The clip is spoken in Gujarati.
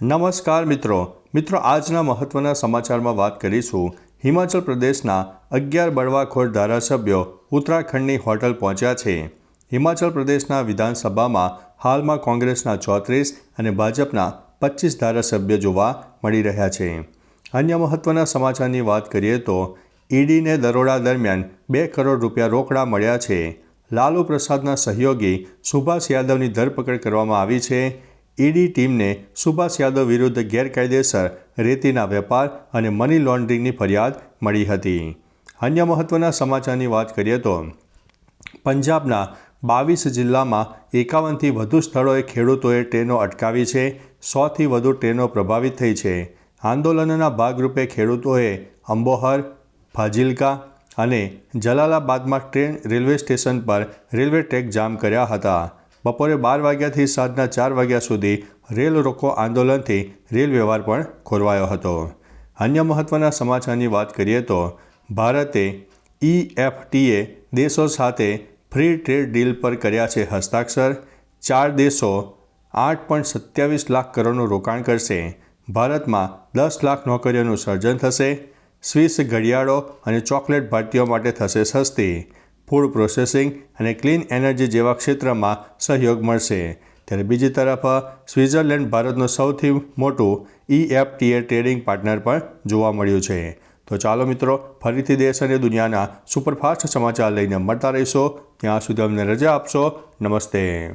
નમસ્કાર મિત્રો. મિત્રો, આજના મહત્ત્વના સમાચારમાં વાત કરીશું. હિમાચલ પ્રદેશના અગિયાર બળવાખોર ધારાસભ્યો ઉત્તરાખંડની હોટલ પહોંચ્યા છે. હિમાચલ પ્રદેશના વિધાનસભામાં હાલમાં કોંગ્રેસના ચોત્રીસ અને ભાજપના પચીસ ધારાસભ્યો જોવા મળી રહ્યા છે. અન્ય મહત્ત્વના સમાચારની વાત કરીએ તો, ઈડીને દરોડા દરમિયાન બે કરોડ રૂપિયા રોકડા મળ્યા છે. લાલુ પ્રસાદના સહયોગી સુભાષ યાદવની ધરપકડ કરવામાં આવી છે. ઈડી ટીમને સુભાષ યાદવ વિરુદ્ધ ગેરકાયદેસર રેતીના વેપાર અને મની લોન્ડરિંગની ફરિયાદ મળી હતી. અન્ય મહત્ત્વના સમાચારની વાત કરીએ તો, પંજાબના બાવીસ જિલ્લામાં એકાવનથી વધુ સ્થળોએ ખેડૂતોએ ટ્રેનો અટકાવી છે, સોથી વધુ ટ્રેનો પ્રભાવિત થઈ છે. આંદોલનના ભાગરૂપે ખેડૂતોએ અંબોહર, ફાજિલકા અને જલાલાબાદમાં ટ્રેન રેલવે સ્ટેશન પર રેલવે ટ્રેક જામ કર્યા હતા. બપોરે બાર વાગ્યાથી સાંજના ચાર વાગ્યા સુધી રેલ રોકો આંદોલનથી રેલ વ્યવહાર પણ ખોરવાયો હતો. અન્ય મહત્ત્વના સમાચારની વાત કરીએ તો, ભારતે ઈએફટીએ દેશો સાથે ફ્રી ટ્રેડ ડીલ પર કર્યા છે હસ્તાક્ષર. ચાર દેશો આઠ પોઈન્ટ સત્યાવીસ લાખ કરોડનું રોકાણ કરશે. ભારતમાં દસ લાખ નોકરીઓનું સર્જન થશે. સ્વિસ ઘડિયાળો અને ચોકલેટ ભારતીયો માટે થશે સસ્તી. ફૂડ પ્રોસેસિંગ અને ક્લીન એનર્જી જેવા ક્ષેત્રમાં સહયોગ મળશે. ત્યારે બીજી તરફ, સ્વિટ્ઝરલેન્ડ ભારતનું સૌથી મોટું ઈએફટીએ ટ્રેડિંગ પાર્ટનર પણ જોવા મળ્યું છે. તો ચાલો મિત્રો, ફરીથી દેશ અને દુનિયાના સુપરફાસ્ટ સમાચાર લઈને મળતા રહીશો. ત્યાં સુધી અમને રજા આપશો. નમસ્તે.